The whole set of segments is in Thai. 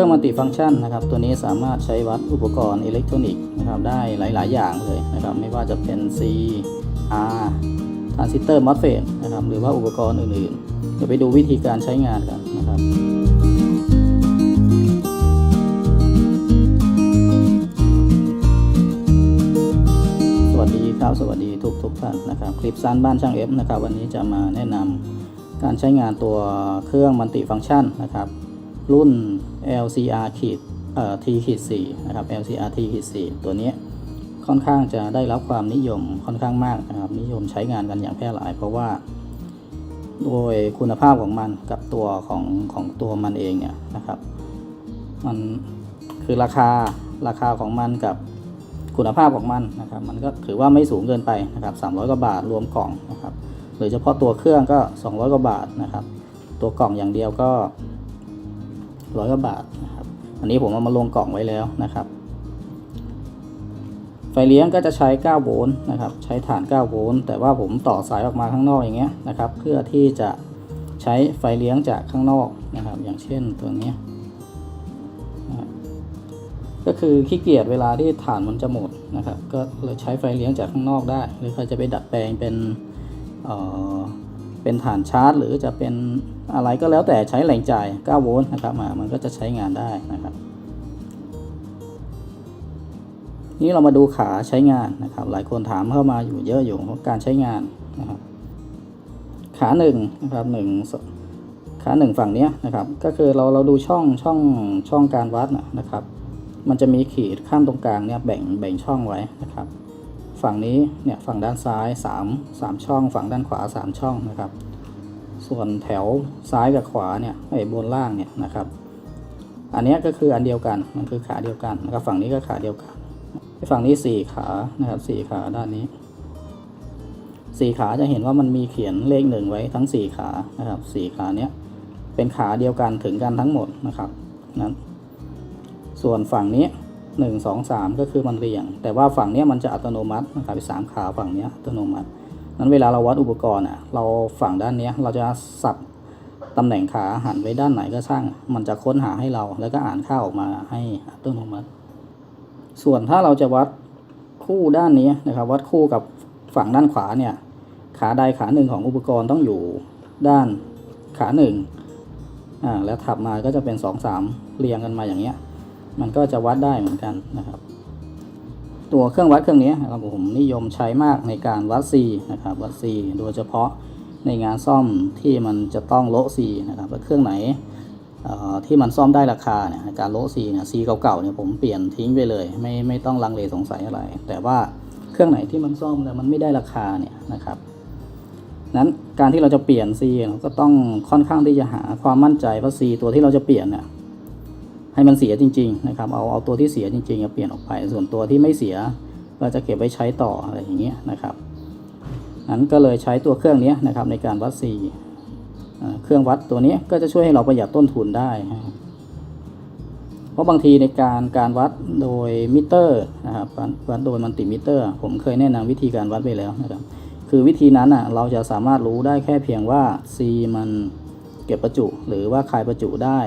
รื่องมัลติฟังก์ชันนะครับ ตัวนี้สามารถใช้วัดอุปกรณ์อิเล็กทรอนิกส์นะครับได้หลาย ๆ อย่างเลยนะครับ ไม่ว่าจะเป็น C R ทรานซิสเตอร์มอสเฟตนะครับ หรือว่าอุปกรณ์อื่น ๆ เดี๋ยวไปดูวิธีการใช้งานกันนะครับสวัสดีครับสวัสดีทุกทุกท่านนะครับคลิปสั้นบ้านช่างเอฟนะครับวันนี้จะมาแนะนำการใช้งานตัวเครื่องมัลติฟังก์ชันนะครับ รุ่น LCR ขีดเอ่อ T ขีด4นะครับ LCR T ขีด4ตัวนี้ค่อนข้างจะได้รับความนิยมค่อนข้างมากนะครับนิยมใช้งานกันอย่างแพร่หลาย เพราะว่าโดยคุณภาพของมันกับตัวของของตัวมันเองเนี่ยนะครับมันคือราคาราคาของมันกับคุณภาพของมันนะครับมันก็ถือว่าไม่สูงเกินไปนะครับ300กว่าบาทรวมกล่องนะครับหรือเฉพาะตัวเครื่องก็ 200กว่าบาทนะครับตัวกล่องอย่างเดียวก็ ร้อยกว่าบาทนะครับอันนี้ผมเอามาลงกล่องไว้แล้วนะครับ ไฟเลี้ยงก็จะใช้ 9 โวลต์นะครับ ใช้ฐาน 9 โวลต์แต่ว่าผมต่อสายออกมาข้างนอกอย่างเงี้ยนะครับ เพื่อที่จะใช้ไฟเลี้ยงจากข้างนอกนะครับ อย่างเช่นตัวนี้นะก็คือขี้เกียจเวลาที่ฐานมันจะหมดนะครับ ก็เลยใช้ไฟเลี้ยงจากข้างนอกได้ หรือใครจะไปดัดแปลงเป็นเอ่อ เป็นฐานชาร์จ หรือจะเป็นอะไรก็แล้วแต่ใช้แรงจ่าย 9 โวลต์นะครับมามันก็จะใช้งานได้นะครับ นี่เรามาดูขาใช้งานนะครับ หลายคนถามเข้ามาอยู่เยอะอยู่ว่าการใช้งานนะครับ ขาหนึ่งนะครับหนึ่งขาหนึ่งฝั่งนี้นะครับ ก็คือเราเราดูช่องช่องช่องการวัดนะนะครับ มันจะมีขีดข้ามตรงกลางเนี่ยแบ่งแบ่งช่องไว้นะครับ ฝั่งนี้เนี่ยฝั่งด้านซ้าย3 3ช่อง ฝั่งด้านขวา 3 ช่องนะครับ ส่วนแถวซ้ายกับขวาเนี่ยไอ้บนล่างเนี่ยนะครับ อันนี้ก็คืออันเดียวกันมันคือขาเดียวกันนะครับฝั่งนี้ก็ขาเดียวกันฝั่งนี้สี่ขานะครับสี่ขาด้านนี้สี่ขาจะเห็นว่ามันมีเขียนเลขหนึ่งไว้ทั้งสี่ขานะครับสี่ขาเนี้ยเป็นขาเดียวกันถึงกันทั้งหมดนะครับนั้นส่วนฝั่งนี้ หนึ่งสองสามก็คือมันเรียง แต่ว่าฝั่งนี้มันจะอัตโนมัตินะครับสามขาฝั่งนี้อัตโนมัตินั้นเวลาเราวัดอุปกรณ์อะเราฝั่งด้านนี้เราจะสับตำแหน่งขาหันไว้ด้านไหนก็ช่าง มันจะค้นหาให้เราแล้วก็อ่านค่าออกมาให้อัตโนมัติ ส่วนถ้าเราจะวัดคู่ด้านนี้นะครับ วัดคู่กับฝั่งด้านขวาเนี่ยขาใดขาหนึ่งของอุปกรณ์ต้องอยู่ด้านขาหนึ่งอ่าแล้วถับมาก็จะเป็นสองสามเรียงกันมาอย่างเงี้ย มันก็จะวัดได้เหมือนกันนะครับ ตัวเครื่องวัดเครื่องนี้นะครับผมนิยมใช้มากในการวัดซีนะครับวัดซีโดยเฉพาะในงานซ่อมที่มันจะต้องโละซีนะครับว่าเครื่องไหนที่มันซ่อมได้ราคาเนี่ยการโลซีเนี่ยซีเก่าๆเนี่ยผมเปลี่ยนทิ้งไปเลย ไม่ไม่ต้องลังเลสงสัยอะไร แต่ว่าเครื่องไหนที่มันซ่อมแล้วมันไม่ได้ราคาเนี่ยนะครับนั้นการที่เราจะเปลี่ยนซีเราก็ต้องค่อนข้างที่จะหาความมั่นใจว่าซีตัวที่เราจะเปลี่ยนเนี่ย ให้มันเสียจริง ๆ นะครับ เอาเอาตัวที่เสียจริงๆเอาเปลี่ยนออกไป ส่วนตัวที่ไม่เสียก็จะเก็บไว้ใช้ต่ออะไรอย่างเงี้ยนะครับนั้นก็เลยใช้ตัวเครื่องนี้นะครับในการวัดซีเครื่องวัดตัวนี้ก็จะช่วยให้เราประหยัดต้นทุนได้เพราะบางทีในการการวัดโดยมิเตอร์นะครับการวัดโดยมัลติมิเตอร์ ผมเคยแนะนำวิธีการวัดไปแล้วนะครับคือวิธีนั้นอะเราจะสามารถรู้ได้แค่เพียงว่า C มันเก็บประจุ หรือว่าคายประจุได้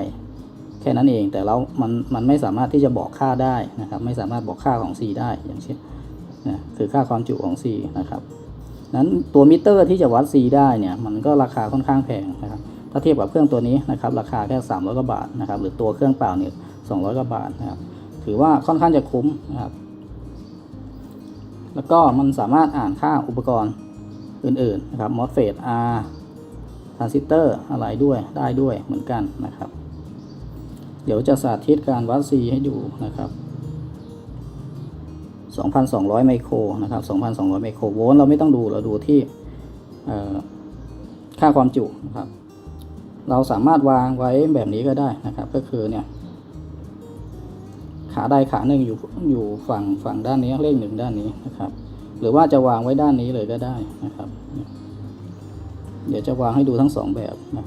แค่นั้นเอง แต่เรามันมันไม่สามารถที่จะบอกค่าได้นะครับ ไม่สามารถบอกค่าของ C ได้อย่างเช่นนะคือค่าความจุของ C นะครับนั้นตัวมิเตอร์ที่จะวัด C ได้เนี่ยมันก็ราคาค่อนข้างแพงนะครับถ้าเทียบกับเครื่องตัวนี้นะครับราคาแค่300กว่าบาทนะครับหรือตัวเครื่องเปล่าเนี่ย200กว่าบาทนะครับถือว่าค่อนข้างจะคุ้มนะครับแล้วก็มันสามารถอ่านค่าอุปกรณ์อื่นๆนะครับ MOSFET R ทรานซิสเตอร์อะไรด้วยได้ด้วยเหมือนกันนะครับ เดี๋ยวจะสาธิตการวัด C ให้ดูนะครับ 2,200 ไมโครนะครับ 2,200 ไมโครโวลต์เราไม่ต้องดูเราดูที่ค่าความจุนะครับ เราสามารถวางไว้แบบนี้ก็ได้นะครับ ก็คือเนี่ย ขาใดขาหนึ่งอยู่อยู่ฝั่งฝั่งด้านนี้เลขหนึ่งด้านนี้นะครับ หรือว่าจะวางไว้ด้านนี้เลยก็ได้นะครับ เดี๋ยวจะวางให้ดูทั้งสองแบบนะ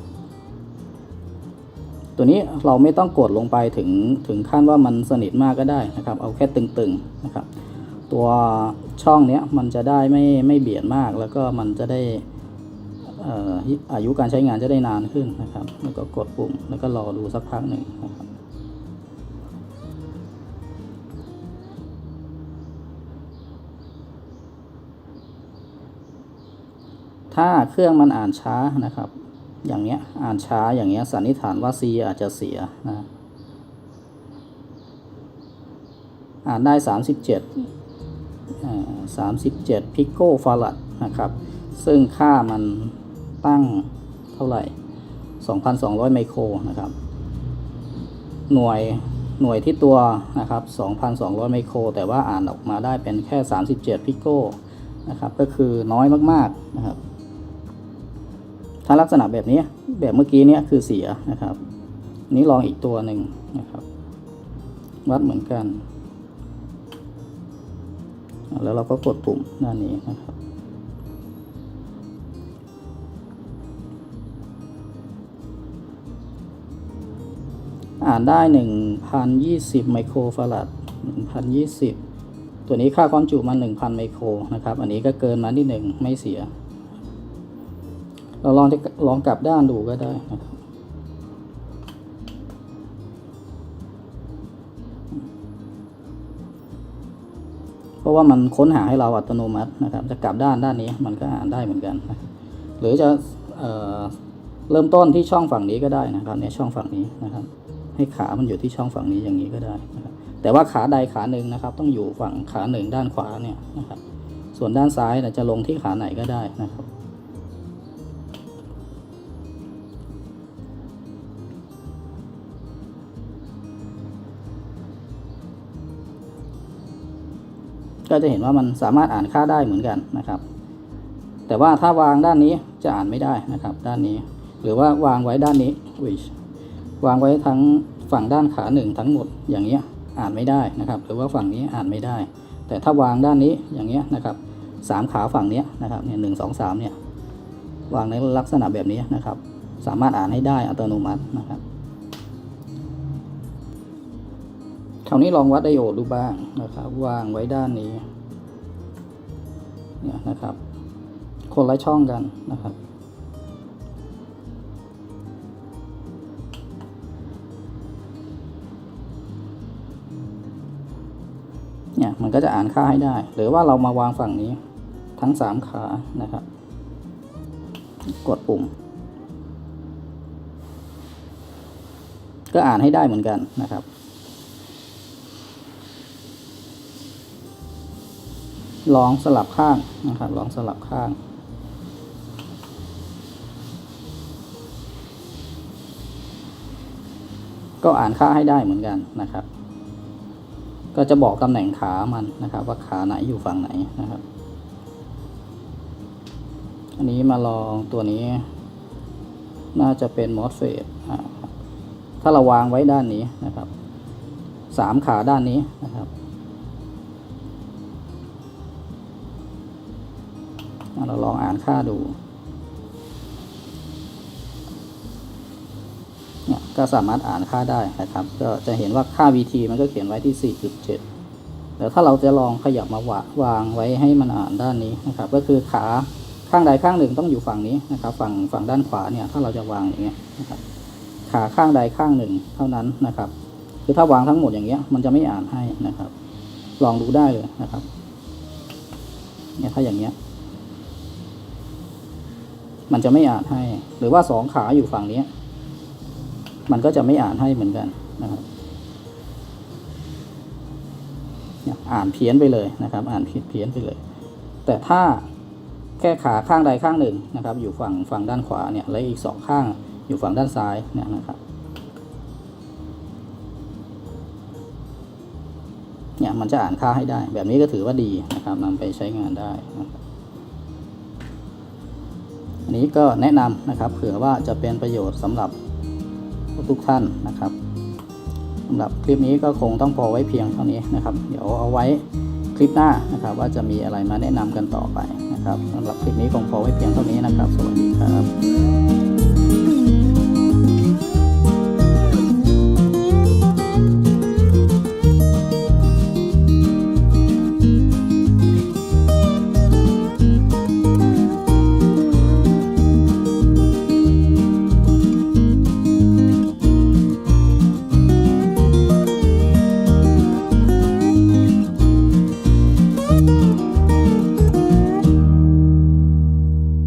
ตัวนี้เราไม่ต้องกดลงไปถึงถึงขั้นว่ามันสนิทมากก็ได้นะครับ เอาแค่ตึงๆนะครับ ตัวช่องเนี้ยมันจะได้ไม่ไม่เบียดมากแล้วก็มันจะได้อายุการใช้งานจะได้นานขึ้นนะครับ แล้วก็กดปุ่มแล้วก็รอดูสักพักหนึ่งนะครับถ้าเครื่องมันอ่านช้านะครับ อย่างเนี้ยอ่านช้าอย่างเงี้ยสันนิษฐานว่า C อาจจะเสียนะอ่านได้ 37อ่า37 พิโกฟารัดนะครับ ซึ่งค่ามันตั้งเท่าไหร่ 2,200 ไมโครนะครับ หน่วยหน่วยที่ตัวนะครับ 2,200 ไมโคร แต่ว่าอ่านออกมาได้เป็นแค่ 37 พิโกนะครับ ก็คือน้อยมาก ๆ นะครับ ถ้าลักษณะแบบนี้แบบเมื่อกี้เนี้ยคือเสียนะครับ นี้ลองอีกตัวหนึ่งนะครับ วัดเหมือนกัน แล้วเราก็กดปุ่มด้านนี้นะครับ อ่านได้ 1,020 ไมโครฟารัด1,020 ตัวนี้ค่าความจุมัน1,000 ไมโครนะครับ อันนี้ก็เกินมาที่หนึ่งไม่เสีย เราลองจะลองกลับด้านดูก็ได้นะครับเพราะว่ามันค้นหาให้เราอัตโนมัตินะครับ จะกลับด้านด้านนี้มันก็อ่านได้เหมือนกันนะหรือจะเอเริ่มต้นที่ช่องฝั่งนี้ก็ได้นะครับเนี่ยช่องฝั่งนี้นะครับ ให้ขามันอยู่ที่ช่องฝั่งนี้อย่างนี้ก็ได้นะครับแต่ว่าขาใดขาหนึ่งนะครับ ต้องอยู่ฝั่งขาหนึ่งด้านขวาเนี่ยนะครับ ส่วนด้านซ้ายเนี่ยจะลงที่ขาไหนก็ได้นะครับ ก็จะเห็นว่ามันสามารถอ่านค่าได้เหมือนกันนะครับ แต่ว่าถ้าวางด้านนี้จะอ่านไม่ได้นะครับ ด้านนี้ หรือว่าวางไว้ด้านนี้อุ้ยวางไว้ทั้งฝั่งด้านขาหนึ่งทั้งหมดอย่างเงี้ยอ่านไม่ได้นะครับ หรือว่าฝั่งนี้อ่านไม่ได้ แต่ถ้าวางด้านนี้อย่างเงี้ยนะครับสามขาฝั่งเนี้ยนะครับเนี่ยหนึ่งสองสามเนี่ยวางในลักษณะแบบนี้นะครับ สามารถอ่านให้ได้อัตโนมัตินะครับ คราวนี้ลองวัดไดโอดดูบ้างนะครับ วางไว้ด้านนี้ เนี่ยนะครับ คนละช่องกันนะครับ เนี่ยมันก็จะอ่านค่าให้ได้ หรือว่าเรามาวางฝั่งนี้ ทั้งสามขานะครับ กดปุ่ม ก็อ่านให้ได้เหมือนกันนะครับ ลองสลับข้างนะครับลองสลับข้าง ก็อ่านค่าให้ได้เหมือนกันนะครับ ก็จะบอกตำแหน่งขามันนะครับ ว่าขาไหนอยู่ฝั่งไหนนะครับ อันนี้มาลองตัวนี้ น่าจะเป็นมอสเฟตถ้าเราวางไว้ด้านนี้นะครับสามขาด้านนี้นะครับ เราลองอ่านค่าดูเนี่ยก็สามารถอ่านค่าได้นะครับ ก็จะเห็นว่าค่า VT มันก็เขียนไว้ที่ 4.7 แต่ถ้าเราจะลองขยับมาวาวางไว้ให้มันอ่านด้านนี้นะครับ ก็คือขาข้างใดข้างหนึ่งต้องอยู่ฝั่งนี้นะครับ ฝั่งฝั่งด้านขวาเนี่ยถ้าเราจะวางอย่างเงี้ยนะครับขาข้างใดข้างหนึ่งเท่านั้นนะครับคือถ้าวางทั้งหมดอย่างเงี้ยมันจะไม่อ่านให้นะครับ ลองดูได้เลยนะครับเนี่ยถ้าอย่างเงี้ย มันจะไม่อ่านให้ หรือว่าสองขาอยู่ฝั่งนี้ มันก็จะไม่อ่านให้เหมือนกันนะครับเนี่ยอ่านเพี้ยนไปเลยนะครับ อ่านผิดเพี้ยนไปเลย แต่ถ้าแค่ขาข้างใดข้างหนึ่งนะครับ อยู่ฝั่งฝั่งด้านขวาเนี่ยและอีกสองข้างอยู่ฝั่งด้านซ้ายเนี่ยนะครับเนี่ยมันจะอ่านค่าให้ได้ แบบนี้ก็ถือว่าดีนะครับนำไปใช้งานได้นะครับ นี้ก็แนะนำนะครับเผื่อว่าจะเป็นประโยชน์สำหรับทุกท่านนะครับสำหรับคลิปนี้ก็คงต้องพอไว้เพียงเท่านี้นะครับ เดี๋ยวเอาไว้คลิปหน้านะครับ ว่าจะมีอะไรมาแนะนำกันต่อไปนะครับสำหรับคลิปนี้คงพอไว้เพียงเท่านี้นะครับ สวัสดีครับ